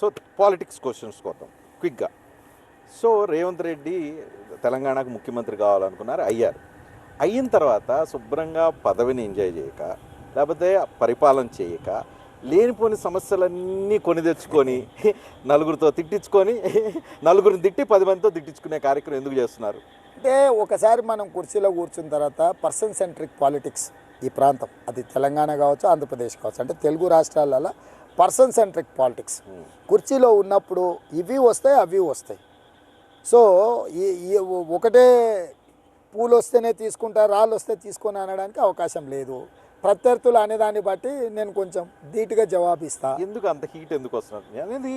So politics questions కోసం క్విక్గా so Revanth Reddy తెలంగాణకు ముఖ్యమంత్రి కావాలనుకున్నారు అయ్యారు. అయిన తర్వాత శుభ్రంగా పదవిని ఎంజాయ్ చేయక లేకపోతే పరిపాలన చేయక లేనిపోని సమస్యలన్నీ కొని తెచ్చుకొని నలుగురితో తిట్టించుకొని నలుగురిని తిట్టి పది మందితో తిట్టించుకునే కార్యక్రమం ఎందుకు చేస్తున్నారు? అంటే ఒకసారి మనం కుర్చీలో కూర్చున్న తర్వాత పర్సన్ సెంట్రిక్ పాలిటిక్స్ ఈ ప్రాంతం. అది తెలంగాణ కావచ్చు ఆంధ్రప్రదేశ్ కావచ్చు. అంటే తెలుగు రాష్ట్రాలలో పర్సన్ సెంట్రిక్ పాలిటిక్స్. కుర్చీలో ఉన్నప్పుడు ఇవి వస్తాయి అవి వస్తాయి. సో ఈ ఒకటే పూలు వస్తేనే తీసుకుంటా రాళ్ళు వస్తే తీసుకొని అనడానికి అవకాశం లేదు. ప్రత్యర్థులు అనేదాన్ని బట్టి నేను కొంచెం ధీటుగా జవాబిస్తా. ఎందుకు అంత హీట్ ఎందుకు వస్తున్నారు? అనేది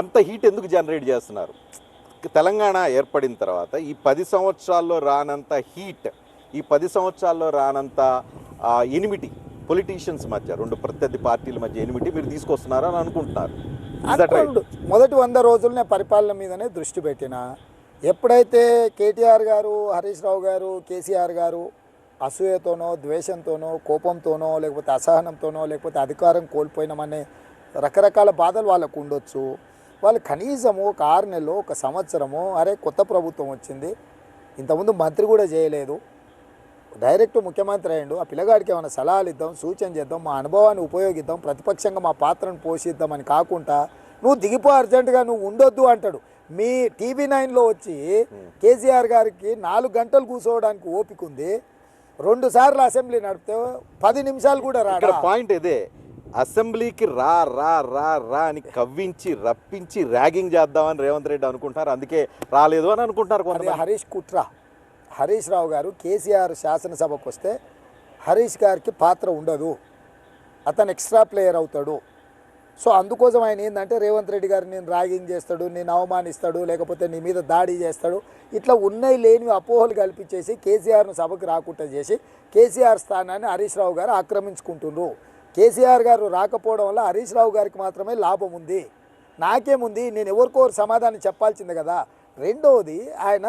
అంత హీట్ ఎందుకు జనరేట్ చేస్తున్నారు? తెలంగాణ ఏర్పడిన తర్వాత ఈ పది సంవత్సరాల్లో రానంత హీట్ ఈ పది సంవత్సరాల్లో రానంత ఎనిమిటి పొలిటీషియన్స్ మధ్య రెండు ప్రత్యర్థి పార్టీల మధ్య ఎనిమిటి మీరు తీసుకొస్తున్నారు అని అనుకుంటున్నారు. మొదటి వంద రోజులనే పరిపాలన మీదనే దృష్టి పెట్టిన ఎప్పుడైతే కేటీఆర్ గారు హరీష్ రావు గారు కేసీఆర్ గారు అసూయతోనో ద్వేషంతోనో కోపంతోనో లేకపోతే అసహనంతోనో లేకపోతే అధికారం కోల్పోయినామనే రకరకాల బాధలు వాళ్ళకు ఉండొచ్చు. వాళ్ళు కనీసము ఒక ఆరు నెలలు ఒక సంవత్సరము అరే కొత్త ప్రభుత్వం వచ్చింది ఇంతకుముందు మంత్రి కూడా చేయలేదు. డైరెక్ట్ ముఖ్యమంత్రి అయ్యిండు. ఆ పిల్లగాడికి ఏమైనా సలహాలు ఇద్దాం సూచన చేద్దాం మా అనుభవాన్ని ఉపయోగిద్దాం ప్రతిపక్షంగా మా పాత్రను పోషిద్దామని కాకుండా నువ్వు దిగిపో అర్జెంటుగా నువ్వు ఉండొద్దు అంటాడు. మీ టీవీ నైన్లో వచ్చి కేసీఆర్ గారికి నాలుగు గంటలు కూర్చోవడానికి ఓపిక ఉంది. రెండు సార్లు అసెంబ్లీ నడిపితే పది నిమిషాలు కూడా రాడా? పాయింట్ ఇదే. అసెంబ్లీకి రా రా రా రా అని కవ్వించి రప్పించి ర్యాగింగ్ చేద్దామని రేవంత్ రెడ్డి అనుకుంటున్నారు. అందుకే రాలేదు అని అనుకుంటున్నారు హరీష్ కుట్ర. హరీష్ రావు గారు కేసీఆర్ శాసనసభకు వస్తే హరీష్ గారికి పాత్ర ఉండదు. అతను ఎక్స్ట్రా ప్లేయర్ అవుతాడు. సో అందుకోసం ఆయన ఏంటంటే రేవంత్ రెడ్డి గారు నేను ర్యాగింగ్ చేస్తాడు నేను అవమానిస్తాడు లేకపోతే నీ మీద దాడి చేస్తాడు. ఇట్లా ఉన్నాయి లేనివి అపోహలు కల్పించేసి కేసీఆర్ను సభకు రాకుండా చేసి కేసీఆర్ స్థానాన్ని హరీష్ రావు గారు ఆక్రమించుకుంటుండ్రు కేసీఆర్ గారు రాకపోవడం వల్ల హరీష్ రావు గారికి మాత్రమే లాభం ఉంది. నాకేముంది? నేను ఎవరికో సమాధానం చెప్పాల్సిందే కదా. రెండవది ఆయన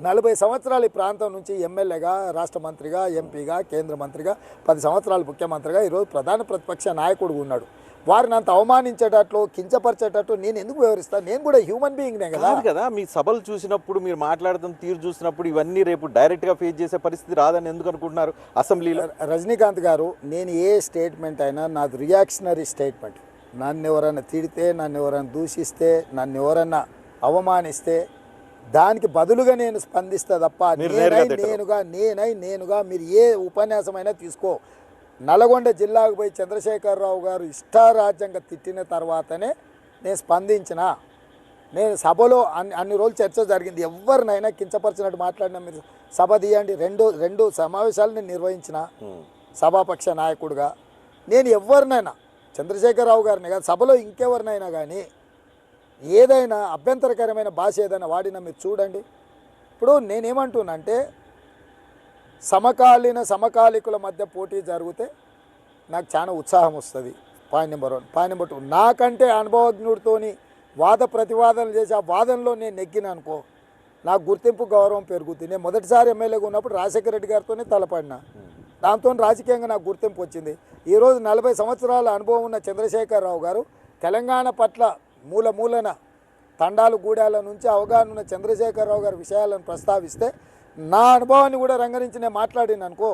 నలభై సంవత్సరాలు ఈ ప్రాంతం నుంచి ఎమ్మెల్యేగా రాష్ట్ర మంత్రిగా ఎంపీగా కేంద్ర మంత్రిగా పది సంవత్సరాలు ముఖ్యమంత్రిగా ఈరోజు ప్రధాన ప్రతిపక్ష నాయకుడు ఉన్నాడు. వారిని అంత అవమానించేటట్లు కించపరిచేటట్టు నేను ఎందుకు వివరిస్తాను నేను కూడా హ్యూమన్ బీయింగ్నే కదా. కాదు కదా మీ సభలు చూసినప్పుడు మీరు మాట్లాడుతున్న తీరు చూసినప్పుడు ఇవన్నీ రేపు డైరెక్ట్గా ఫేస్ చేసే పరిస్థితి రాదని ఎందుకు అనుకుంటున్నారు అసెంబ్లీలో? రజనీకాంత్ గారు నేను ఏ స్టేట్మెంట్ అయినా నాది రియాక్షనరీ స్టేట్మెంట్ నన్ను ఎవరైనా తిడితే నన్ను ఎవరైనా దూషిస్తే నన్ను ఎవరైనా అవమానిస్తే దానికి బదులుగా నేను స్పందిస్తా తప్ప నేనై. నేనుగా నేనై నేనుగా మీరు ఏ ఉపన్యాసమైనా తీసుకో. నల్గొండ జిల్లాకు పోయి చంద్రశేఖరరావు గారు ఇష్టారాజ్యంగా తిట్టిన తర్వాతనే నేను స్పందించిన. నేను సభలో అన్ని అన్ని రోజులు చర్చ జరిగింది. ఎవరినైనా కించపరిచినట్టు మాట్లాడినా మీరు సభ తీయండి. రెండు రెండు సమావేశాలు నేను నిర్వహించిన. సభాపక్ష నాయకుడిగా. నేను ఎవరినైనా చంద్రశేఖరరావు గారిని కాదు సభలో ఇంకెవరినైనా కానీ ఏదైనా అభ్యంతరకరమైన భాష ఏదైనా వాడినా మీరు చూడండి. ఇప్పుడు నేనేమంటున్నా అంటే సమకాలీన సమకాలికుల మధ్య పోటీ జరిగితే నాకు చాలా ఉత్సాహం వస్తుంది. Point number one point number two నాకంటే అనుభవజ్ఞుడితోని వాద ప్రతివాదనలు చేసి ఆ వాదనలో నేను నెగ్గిన అనుకో నాకు గుర్తింపు గౌరవం పెరుగుతుంది. నేను మొదటిసారి ఎమ్మెల్యేగా ఉన్నప్పుడు రాజశేఖర రెడ్డి గారితోనే తలపడినా. దాంతో రాజకీయంగా నాకు గుర్తింపు వచ్చింది. ఈరోజు నలభై సంవత్సరాల అనుభవం ఉన్న చంద్రశేఖరరావు గారు తెలంగాణ పట్ల మూల మూలన తండాలు గూడాల నుంచి అవగాహన ఉన్న చంద్రశేఖరరావు గారి విషయాలను ప్రస్తావిస్తే నా అనుభవాన్ని కూడా రంగరించి నేను మాట్లాడిన అనుకో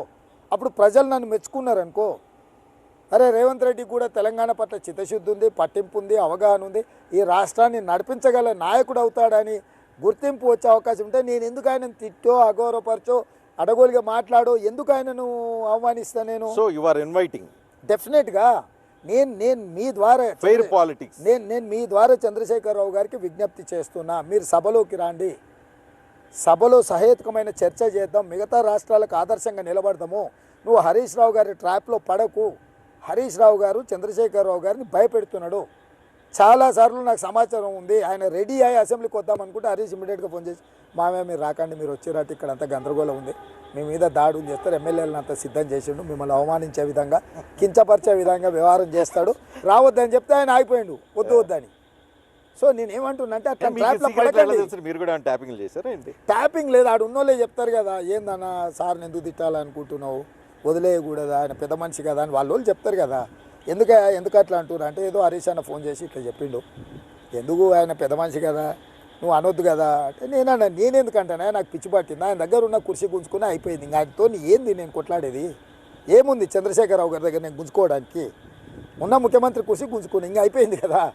అప్పుడు ప్రజలు నన్ను మెచ్చుకున్నారనుకో అరే రేవంత్ రెడ్డి కూడా తెలంగాణ పట్ల చిత్తశుద్ధి ఉంది పట్టింపు ఉంది అవగాహన ఉంది ఈ రాష్ట్రాన్ని నడిపించగల నాయకుడు అవుతాడని గుర్తింపు వచ్చే అవకాశం ఉంటే నేను ఎందుకు ఆయనను తిట్టో అగౌరవపరచో అడగోలుగా మాట్లాడో ఎందుకు ఆయనను అవమానిస్తా నేను? సో యు ఆర్ ఇన్వైటింగ్ డెఫినెట్గా నేను నేను మీ ద్వారా ఫెయిర్ పాలిటిక్స్ నేను నేను మీ ద్వారా చంద్రశేఖరరావు గారికి విజ్ఞప్తి చేస్తున్నా. మీరు సభలోకి రండి. సభలో సహేతుకమైన చర్చ చేద్దాం. మిగతా రాష్ట్రాలకు ఆదర్శంగా నిలబడదాము. నువ్వు హరీష్ రావు గారి ట్రాప్లో పడకు. హరీష్ రావు గారు చంద్రశేఖరరావు గారిని భయపెడుతున్నాడు. చాలాసార్లు నాకు సమాచారం ఉంది. ఆయన రెడీ అయ్యి అసెంబ్లీకి వద్దాం అనుకుంటే హరీష్ ఇమీడియట్గా ఫోన్ చేసి మామే మీరు రాకండి మీరు వచ్చేరాటి ఇక్కడ అంతా గందరగోళం ఉంది. మీ మీద దాడులు చేస్తారు. ఎమ్మెల్యేలను అంతా సిద్ధం చేసిండు. మిమ్మల్ని అవమానించే విధంగా కించపరిచే విధంగా వ్యవహారం చేస్తాడు. రావద్దని చెప్తే ఆయన ఆగిపోయిండు. వద్దు వద్దని సో నేను ఏమంటున్నా అంటే అట్లా ట్రాప్లో పడకండి. మీరు కూడా ట్యాపింగ్ చేశారా ఏంటి? ట్యాపింగ్ లేదు. ఆడు ఉన్నోళ్ళే చెప్తారు కదా ఏందన్నా సార్ని ఎందుకు తిట్టాలనుకుంటున్నావు? వదిలేయకూడదా? ఆయన పెద్ద మనిషి కదా అని వాళ్ళు చెప్తారు కదా. ఎందుకు ఎందుకు అట్లా అంటున్నారు అంటే ఏదో హరీష్ అన్న ఫోన్ చేసి ఇట్లా చెప్పిండు. ఎందుకు ఆయన పెద్ద మనిషి కదా నువ్వు అనొద్దు కదా అంటే నేను అన్నా నేను నాకు పిచ్చి పట్టింది? ఆయన దగ్గర ఉన్న కుర్చీ గుంజుకుని అయిపోయింది. ఇంకా ఆయనతో ఏంది నేను కొట్లాడేది? ఏముంది? చంద్రశేఖరరావు గారి దగ్గర నేను గుంజుకోవడానికి. ఉన్న ముఖ్యమంత్రి కుర్చీ గుంజుకుని ఇంకా అయిపోయింది కదా.